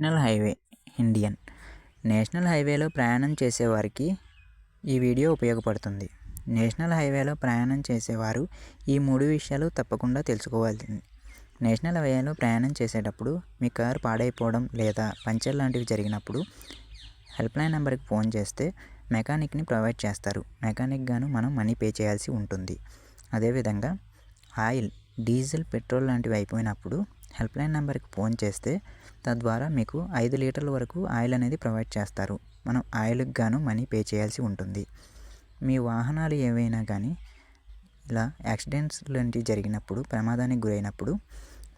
National highway Indian. National హైవేలో ప్రయాణం చేసేవారికి ఈ వీడియో ఉపయోగపడుతుంది. నేషనల్ హైవేలో ప్రయాణం చేసేవారు ఈ మూడు విషయాలు తప్పకుండా తెలుసుకోవాల్సింది. నేషనల్ హైవేలో ప్రయాణం చేసేటప్పుడు మీ కారు పాడైపోవడం లేదా పంచర్ లాంటివి జరిగినప్పుడు హెల్ప్లైన్ నెంబర్కి ఫోన్ చేస్తే మెకానిక్ని ప్రొవైడ్ చేస్తారు. మెకానిక్ గాను మనం మనీ పే చేయాల్సి ఉంటుంది. అదేవిధంగా ఆయిల్ డీజిల్ పెట్రోల్ లాంటివి అయిపోయినప్పుడు హెల్ప్లైన్ నెంబర్కి ఫోన్ చేస్తే తద్వారా మీకు ఐదు లీటర్ల వరకు ఆయిల్ అనేది ప్రొవైడ్ చేస్తారు. మనం ఆయిల్కి గాను మనీ పే చేయాల్సి ఉంటుంది. మీ వాహనాలు ఏవైనా కానీ ఇలా యాక్సిడెంట్స్ లాంటివి జరిగినప్పుడు ప్రమాదానికి గురైనప్పుడు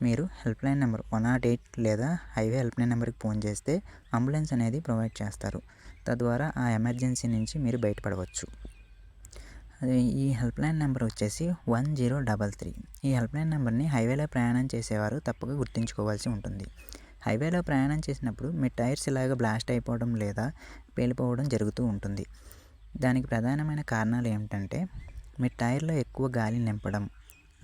మీరు helpline number one not eight లేదా హైవే హెల్ప్లైన్ నెంబర్కి ఫోన్ చేస్తే అంబులెన్స్ అనేది ప్రొవైడ్ చేస్తారు. తద్వారా ఆ ఎమర్జెన్సీ నుంచి మీరు బయటపడవచ్చు. అది ఈ హెల్ప్లైన్ నెంబర్ వచ్చేసి వన్ జీరో డబల్ త్రీ. ఈ హెల్ప్లైన్ నెంబర్ని హైవేలో ప్రయాణం చేసేవారు తప్పక గుర్తుంచుకోవాల్సి ఉంటుంది. హైవేలో ప్రయాణం చేసినప్పుడు మీ టైర్స్ ఇలాగ బ్లాస్ట్ అయిపోవడం లేదా పేలిపోవడం జరుగుతూ ఉంటుంది. దానికి ప్రధానమైన కారణాలు ఏమిటంటే మీ టైర్లో ఎక్కువ గాలి నింపడం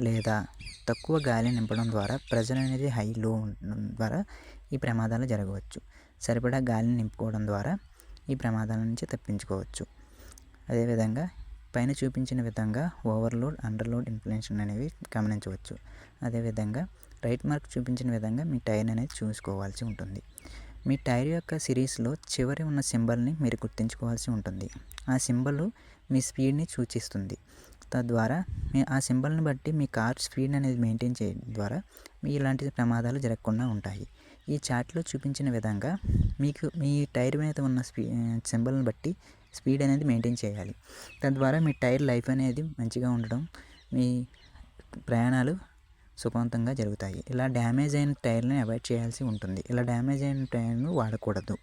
లేదా తక్కువ గాలి నింపడం ద్వారా ప్రెజర్ అనేది హైలో ఉండడం ద్వారా ఈ ప్రమాదాలు జరగవచ్చు. సరిపడా గాలిని నింపుకోవడం ద్వారా ఈ ప్రమాదాల నుంచి తప్పించుకోవచ్చు. అదేవిధంగా పైన చూపించిన విధంగా ఓవర్లోడ్ అండర్లోడ్ ఇన్ఫ్లేషన్ అనేవి గమనించవచ్చు. అదేవిధంగా రైట్ మార్క్ చూపించిన విధంగా మీ టైర్ అనేది చూసుకోవాల్సి ఉంటుంది. మీ టైర్ యొక్క సిరీస్లో చివరి ఉన్న సింబల్ని మీరు గుర్తుంచుకోవాల్సి ఉంటుంది. ఆ సింబల్ మీ స్పీడ్ని సూచిస్తుంది. తద్వారా మీ ఆ సింబల్ని బట్టి మీ కార్ స్పీడ్ అనేది మెయింటైన్ చేయడం ద్వారా మీ ఇలాంటి ప్రమాదాలు జరగకుండా ఉంటాయి. ఈ చార్ట్లో చూపించిన విధంగా మీకు మీ టైర్ మీద ఉన్న స్పీ సింబల్ని బట్టి స్పీడ్ అనేది మెయింటైన్ చేయాలి. తద్వారా మీ టైర్ లైఫ్ అనేది మంచిగా ఉండడం మీ ప్రయాణాలు సుఖవంతంగా జరుగుతాయి. ఇలా డ్యామేజ్ అయిన టైర్ని అవాయిడ్ చేయాల్సి ఉంటుంది. ఇలా డ్యామేజ్ అయిన టైర్ను వాడకూడదు.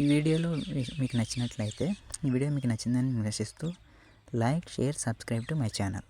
ఈ వీడియోలో మీకు నచ్చినట్లయితే ఈ వీడియో మీకు నచ్చిందని నిరసిస్తూ like share subscribe to my channel.